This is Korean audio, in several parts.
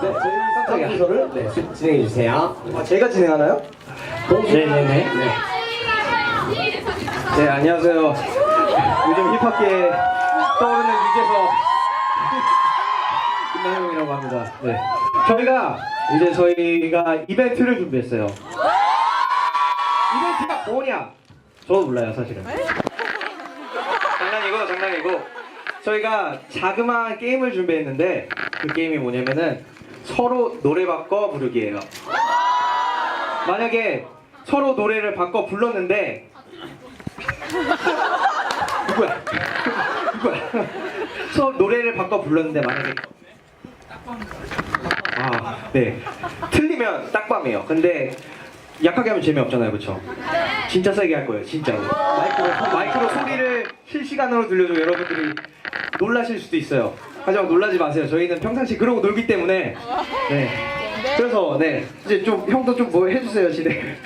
네, 저희 선택 순서를 네, 수- 진행해 주세요. 아, 제가 진행하나요? 네네네. 네. 네, 안녕하세요. 요즘 힙합계에 떠오르는 유재석 김나영이라고 합니다. 네. 저희가 이제 저희가 이벤트를 준비했어요. 이벤트가 뭐냐? 저도 몰라요, 사실은. 장난이고, 장난이고. 저희가 자그마한 게임을 준비했는데 그 게임이 뭐냐면은 서로 노래 바꿔 부르기예요. 만약에 서로 노래를 바꿔 불렀는데 누구야? 누구야? 서로 노래를 바꿔 불렀는데 만약에 아, 네. 틀리면 딱밤이에요. 근데 약하게 하면 재미없잖아요, 그렇죠? 진짜 세게 할 거예요, 진짜로. 마이크로, 마이크로 소리를 실시간으로 들려도 여러분들이 놀라실 수도 있어요. 하지만 놀라지 마세요. 저희는 평상시 그러고 놀기 때문에. 네. 그래서 네 이제 좀 형도 좀 뭐 해주세요, 진행.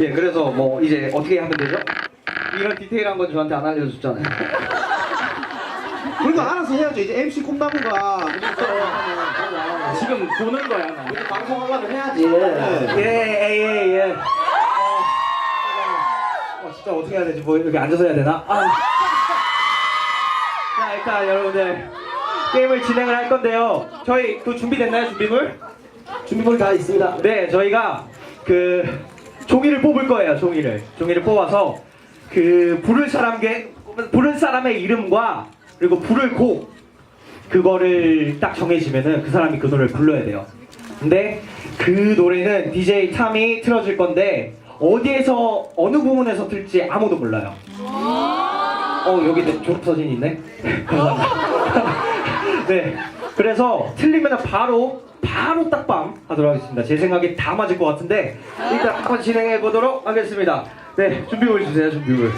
예, 그래서 뭐 이제 어떻게 하면 되죠? 이런 디테일한 건 저한테 안 알려줬잖아요. 그러니까 알아서 해야죠. 이제 MC 콩나무가 지금 보는 거야, 나. 방송하려면 해야지. 예, 예, 예, 예. 어, 어, 진짜 어떻게 해야 되지? 뭐 여기 앉아서 해야 되나? 아. 자, 일단 여러분들 게임을 진행을 할 건데요. 저희 그 준비됐나요, 준비물? 준비물 다 있습니다. 네, 저희가 그 종이를 뽑을 거예요. 종이를 종이를 뽑아서 그 부를 사람께 부를 사람의 이름과 그리고 부를 곡 그거를 딱 정해지면은 그 사람이 그 노래를 불러야 돼요. 근데 그 노래는 DJ 탐이 틀어줄 건데 어디에서 어느 부분에서 틀지 아무도 몰라요. 어 여기 내 졸업 사진 있네. 네. 그래서 틀리면 바로 바로 딱밤 하도록 하겠습니다. 제 생각에 다 맞을 것 같은데 일단 한번 진행해 보도록 하겠습니다. 네, 준비물 주세요. 준비물.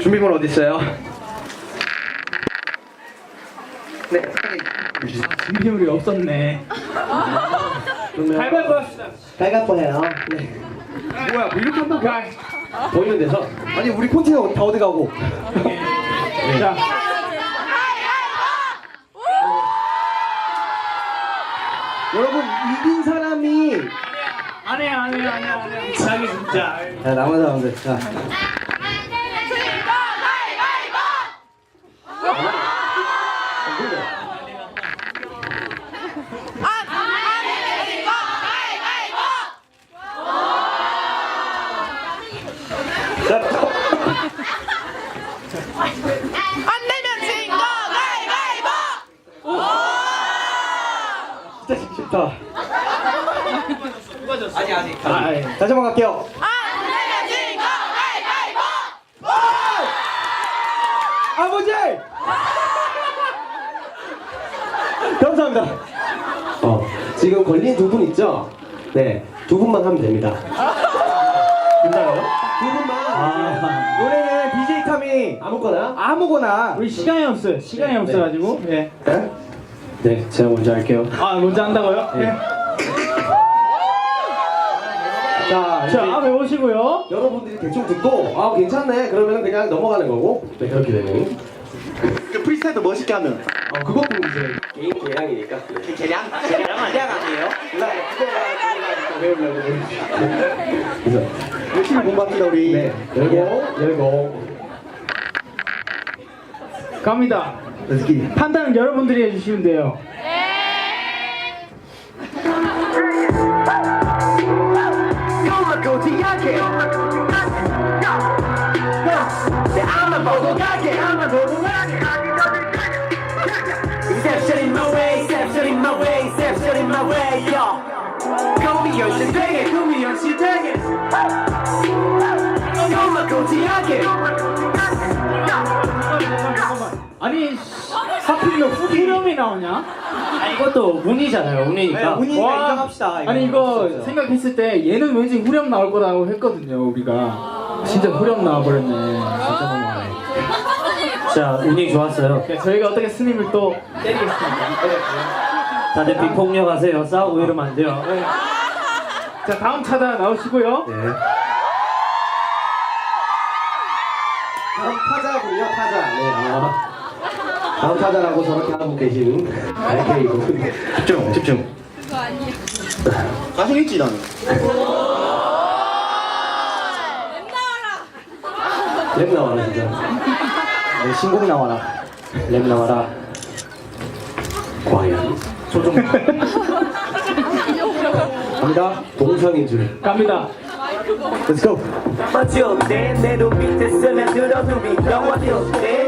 준비물 어디 있어요? 네. 준비물이 없었네. 가위바위보 합시다. 빨갛고 해요. 네. 뭐야, 뭐 이렇게 한다고? 보이는 데서. 아니, 우리 폰티가 다 어디 가고? 자, 여러분, 이긴 사람이 안 해요, 안 해요, 안 해요, 안 해요. 자기 진짜. 자, 남은 사람들. 자. 자, 안 내면 진거 가위바위보 쉽다. 아니, 아니. 아, 예. 다시 한번 갈게요. 아버지! 감사합니다. 어, 지금 걸린 두 분 있죠? 네, 두 분만 하면 됩니다. 된다요? 두 분만 아, 노래는 DJ 탐이 아무거나. 아무거나 우리 시간이 없어요. 시간이 네, 없어가지고. 예. 네? 네, 제가 먼저 할게요. 아, 먼저 한다고요? 네. 예. 자, 자, 앞에 오시고요. 여러분들이 대충 듣고 아 괜찮네 그러면 그냥 넘어가는 거고 네 그렇게 되면 그 프리스타일도 멋있게 하면 어 그것도 이제 개인 계량이니까 계량? 계량 아니에요? 배우려고 그래서 열심히 공부합시다 우리. 네 열고 열고 갑니다. 판단은 여러분들이 해주시면 돼요. Exception 하필이면 후렴이 나오냐? 아 이것도 운이잖아요 운이니까 운이니까 와. 인정합시다. 아니. 이거 없어요. 생각했을 때 얘는 왠지 후렴 나올 거라고 했거든요 우리가 진짜 후렴 나와버렸네 진짜 너무하네 자 운이 좋았어요 네, 저희가 어떻게 스님을 또 때리겠습니까 다들 비폭력하세요 싸우고 이러면 안 돼요 네. 자 다음 차다 나오시고요 네 다음 타자군요, 타자. 네. 아, 다음 타자라고 저렇게 하고 계신 RK 집중 집중. 자신 있지 나는. 랩 나와라 진짜. 네, 신곡 나와라. 랩 나와라. 과연? 조종 갑니다. 동성인 줄. 갑니다. Let's go. 어쩔 때내도 밑에 스며들어 두비 너와들 때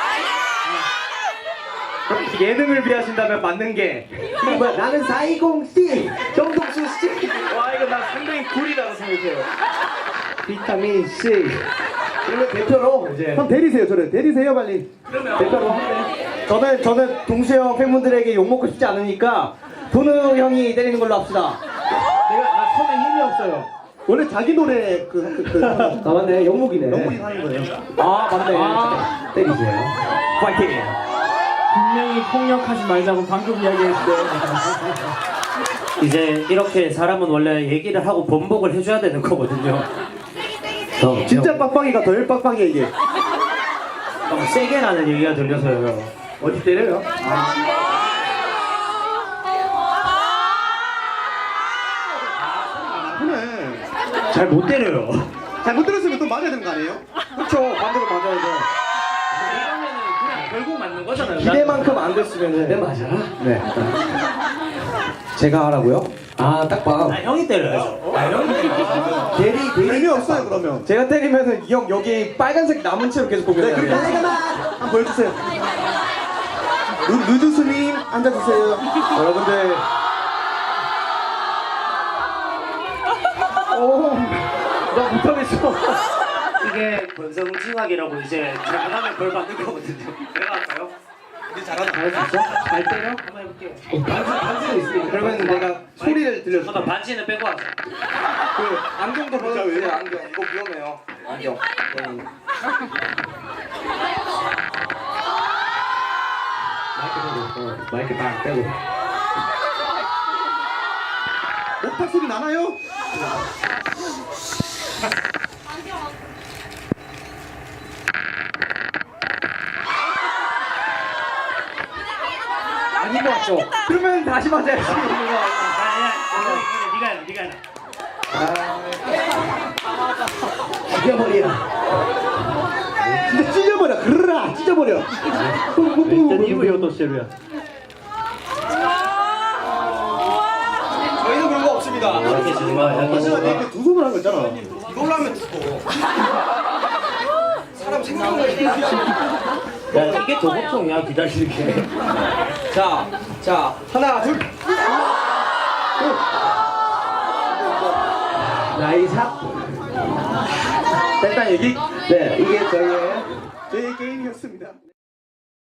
예능을 비하신다면 맞는 게. 뭐야 나는 420C 정동수 C 와 이거 나 상당히 굴이라고 생각해요 비타민 C 그러면 대표로 이제 형 대리세요 저를. 대리세요 빨리. 대표로 한대 저는 저는 동수 형 팬분들에게 욕 먹고 싶지 않으니까 도노 형이 때리는 걸로 합시다. 내가 나 손에 힘이 없어요. 원래 자기 노래 그, 그, 그. 아 맞네. 영목이네. 영국이 하는 거예요. 아 맞네. 아. 때리세요. 파이팅 분명히 폭력하지 말자고 방금 이야기했는데. 이제 이렇게 사람은 원래 얘기를 하고 번복을 해줘야 되는 거거든요. 형, 진짜 빡빡이가 덜 빡빡이야 이게. 너무 세게 나는 얘기가 들려서요. 어디 때려요? 그래. 잘 못 때려요 잘 못 들었으면 또 맞아야 되는 거 아니에요? 그렇죠 반대로 맞아야죠 결국 맞는 거잖아요. 기대만큼 안 됐으면은 네 맞아 네 제가 하라고요? 아 딱봐 아, 형이 때려야죠. 아, 형이 때려야죠. 대리 대리 의미 없어요 그러면. 제가 때리면은 이 형 여기 빨간색 남은 채로 계속 보게 네 돼요 그렇게 하시면 한번 보여주세요. 루, 루드 스님 앉아주세요. 여러분들 오 나 못하겠어 이게 권성징악이라고 이제 잘하면 벌 받는 거거든요. 내가 할까요? 잘할 수 있어? 잘 때려? 한번 해볼게요. 반지 반지가 있으니까 그러면 내가 소리를 들려줄게 잠깐 반지는 빼고 하자. 그 안경도 벗어주세요 안경 이거 위험해요 안경 마이크 빼고 어, 마이크 딱 빼고 목탁 소리 나나요? 아닌 것 같죠? 그러면 다시 맞아야지 아니야, 네가 해, 네가 해. 죽여버리라 진짜 찢어버려. 그르라 찢어버려. 일단 이브리오 또 세루야. 저희는 그런 거 없습니다 이렇게 지는 거야. 하지만 내가 두 손으로 한거 있잖아. 이걸로 하면 죽어 사람 생명을 야, 이게 더 고통이야 기다리는 게. 자, 자, 하나, 둘. 나이삭 일단 얘기. 네 이게 저희의 제 게임이었습니다.